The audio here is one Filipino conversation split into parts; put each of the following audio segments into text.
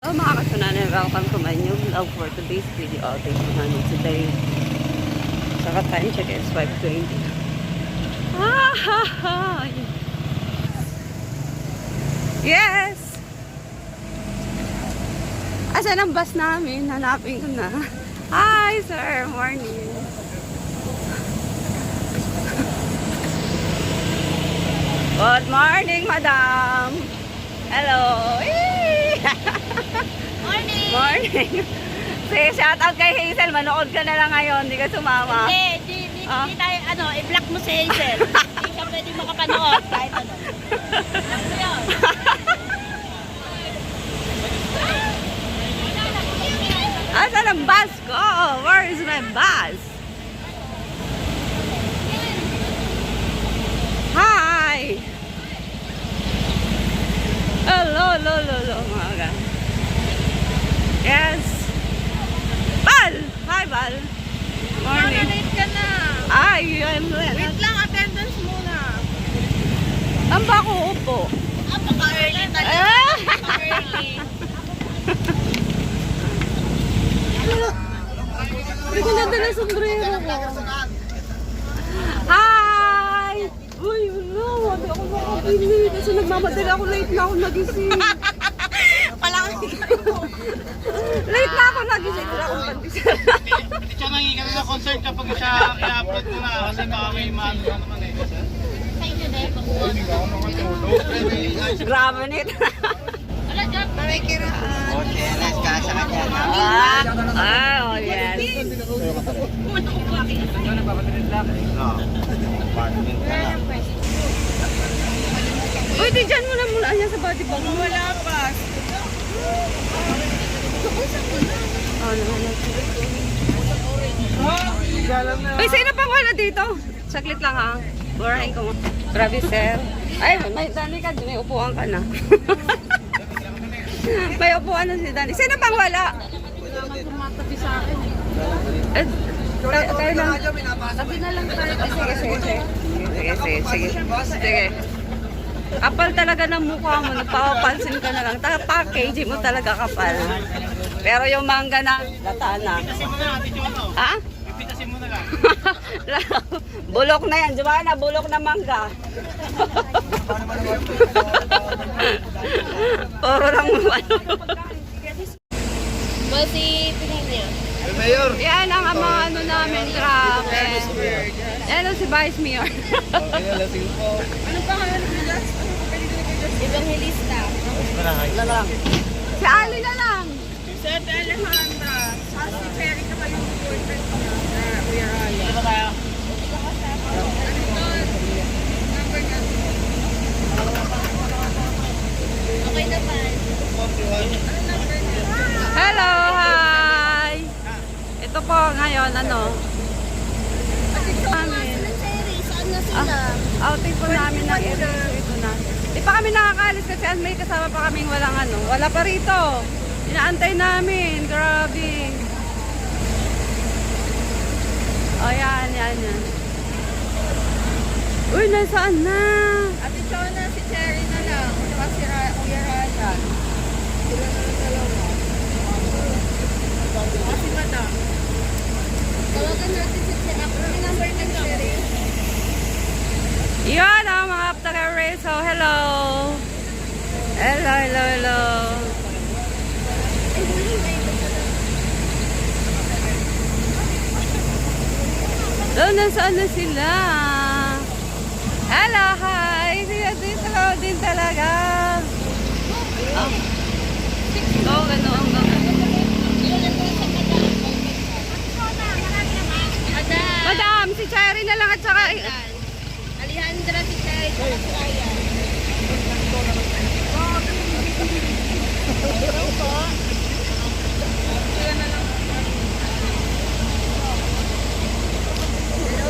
Hello mga kasunanan, welcome to my new vlog for today's video outing namin today. Saka time check is 5.20. Ah, ha, ha. Yes! Asan ang bus namin? Hanapin ko na. Hi, sir. Morning. Good morning, madam. Hello. Yay! Morning. Sige, shout out kay Hazel. Manood ka na lang ngayon. Hindi ka sumama. Hindi, hindi, hindi, Ah? hindi tayo, ano, i-block mo si Hazel. hindi siya pwede makapanood kahit ano. Mo yun. Asan ang bus ko? Where is my bus? Hi! Hello, hello, hello. Yes. Bal! Hi, Bal. Morning. late ka na. Ay, yun. Wait lang, attendance muna. Ang ba ako upo? Napaka-early talaga. Ah! Napaka-early. Hindi ko nadala sombrero ko. Hi! Uy, wala. Hindi ako makapili. Kasi nagmamadali ako. Late na ako nagising. Late na ako nagising. Wala akong pandesal. Hindi siya nangihingi ng concert kapag siya i-upload ko na kasi baka may maano na naman eh. na. Grabe nit. Wala dyan. Marikiraan. Okay, let's ka sa kanya. ah, oh yes. Uy, di dyan mo na muna yan sa body bag. Wala pa. Oh, naman. Uy, sino pang wala dito? Saglit lang ha. Burahin ko mo. Grabe, sir. Ay, may Dani ka. May upuan ka na. may upuan na si Dani. Sino pang wala? Tumatabi sa akin. Eh, tayo, lang. Tabi na lang tayo. Sige, sige, sige. Sige, sige, sige. Sige. Kapal talaga ng mukha mo. Nagpapapansin ka na lang. Ta package mo talaga kapal. Pero yung mangga na, lata na. Ha? Pipitasin mo na lang. bulok na yan. Diba na, bulok na mangga. Puro lang ano. Basi, tingin niya. Mayor. Yan ang mga ano namin, grabe. Yan ang si Vice Mayor. Anong pangalan mo dyan? Evangelista. Wala lang. Si Ali na lang. Si Ate Alejandra. Sa si Cherry ka yung boyfriend niya. Na Kuya Raya. Ano ba tayo? Okay naman. Hello, hi. Ito po ngayon, ano? Amin. Ah, outing po namin ng ito, na. Di pa kami nakakaalis kasi may kasama pa kaming walang ano. Wala pa rito. Inaantay namin. Grabe. O oh, yan, yan, yan. Uy, nasaan na? Ate Chona, si Cherry na lang. Saka si Ra- Kuya Raya. Sila na lang dalawa. Saka si Madam. Tawagan natin si. Ako may number ni Cherry. Yan ang mga taga So, hello. Hello, hello, hello. Doon, nasaan na sila? Hello, hi. Sila dito lang din talaga. Oh. Go, gano'n ang Madam. Si Cherry na lang at saka... Alejandra, si Cherry. Saka si Raya.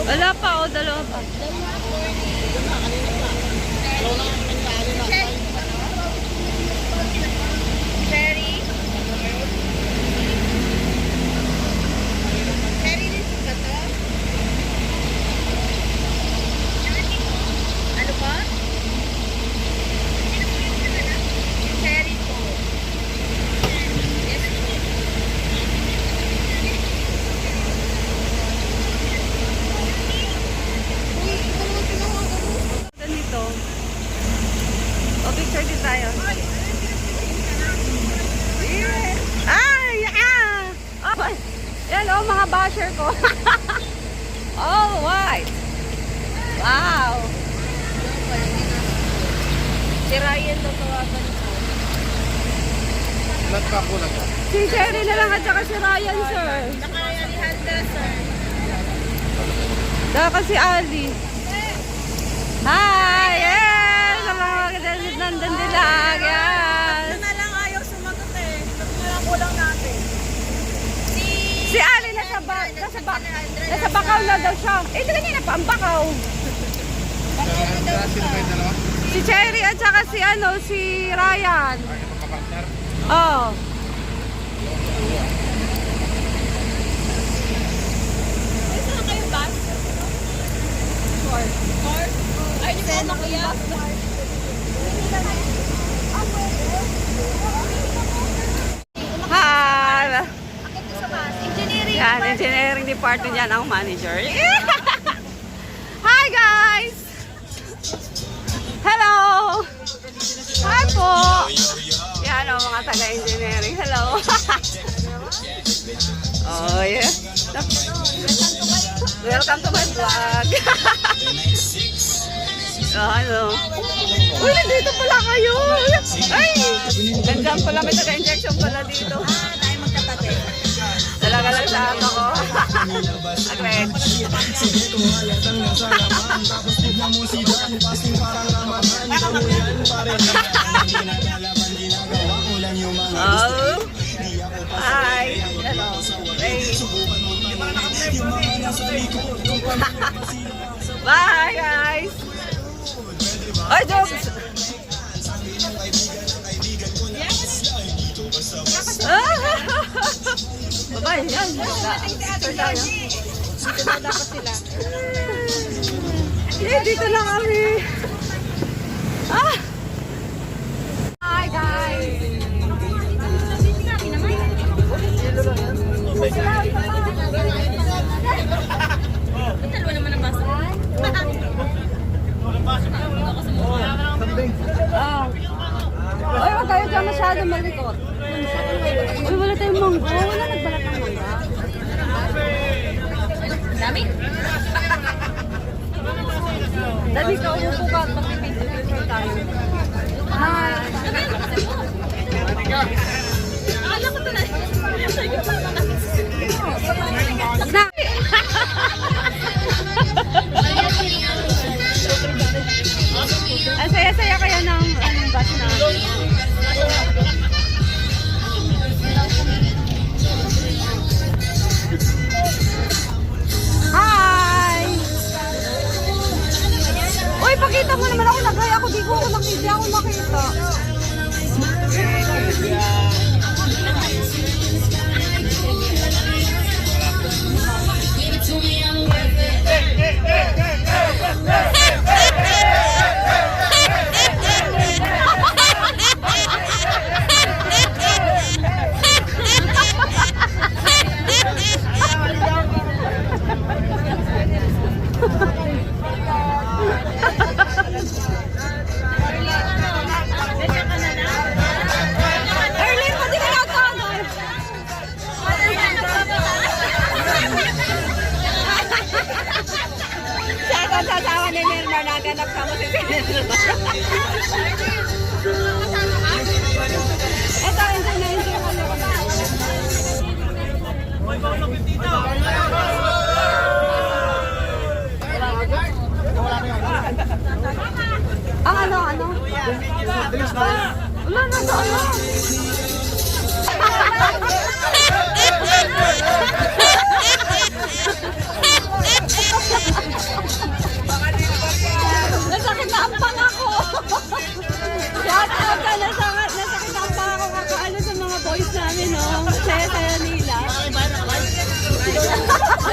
Wala pa, o dalawa pa. Cherry. Cherry din si Kato. Ano ba? Cherry po. basher ko. All white. Wow. Si Ryan daw tawagan ko. Ilan pa po lang Si Jerry na lang at saka si Ryan, sir. Nakayalihanda, sir. Saka si Ali. Hi! Yes! Sa mga kadalit nandun dilag. Yes! Ito na lang ayaw sumagot eh. Ito na lang kulang natin. Si... Si Ali nasa ba nasa ba nasa bakaw na daw siya. Eh, di kanina pa ang bakaw. Sino kayo dalawa? Si Cherry at saka si ano, si Ryan. Magkapartner. Oh. Hi! Engineering. Yan, engineering department yan ang manager. Hi guys! Hello! Hi po! Yan ang mga taga-engineering. Hello! oh, yeah. Welcome to my vlog. oh, ano? Uy, nandito pala kayo! Ay! Nandiyan pala, may taga-injection pala dito. Ah, tayo magkatabi. Talaga lang sa ano ko. Agret. Bye, guys. Ay, jokes. Babae, yan. Sir tayo. Dapat sila. Eh, dito na kami. Ah! Hi, guys. Dalawa naman ang bus. Ah. Ay, wag kayo dyan masyado malikot. Uy, wala tayong manggo. Wala nagbalat ng mangga. Dami? Dali ka, umupo ka at tayo. Hi. Ako. Di ko ako nakita. Di ako makita.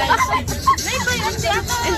Hindi na. Hindi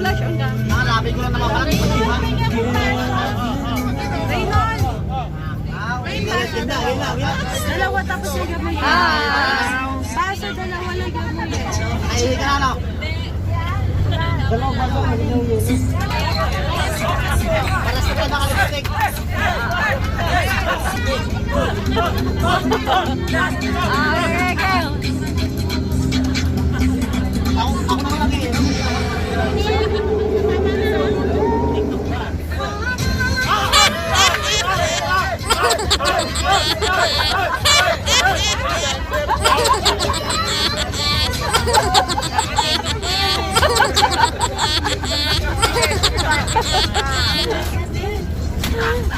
Flash on ka. Ah, labi ko lang naman pala. Raynon! Dalawa tapos yung gamay. Ah, ah, ah! Baso dalawa lang gamay. Ay, hindi ka na. Dalawang baso. Palas na pa nakalimutik. Ah!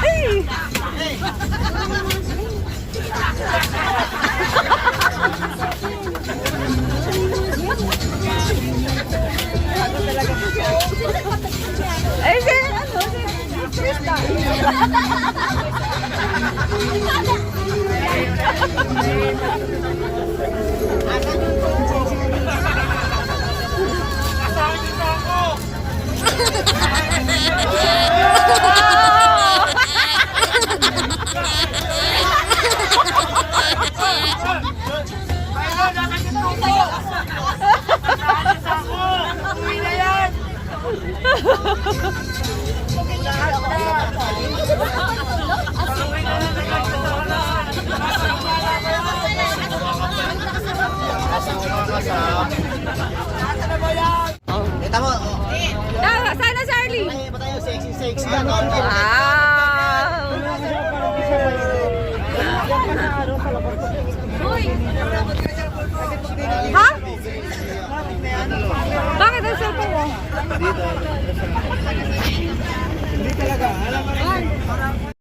Hey! Asawin din ako! Wow! Ha? Bakit ang cellphone mo? Hindi talaga. Alam mo rin.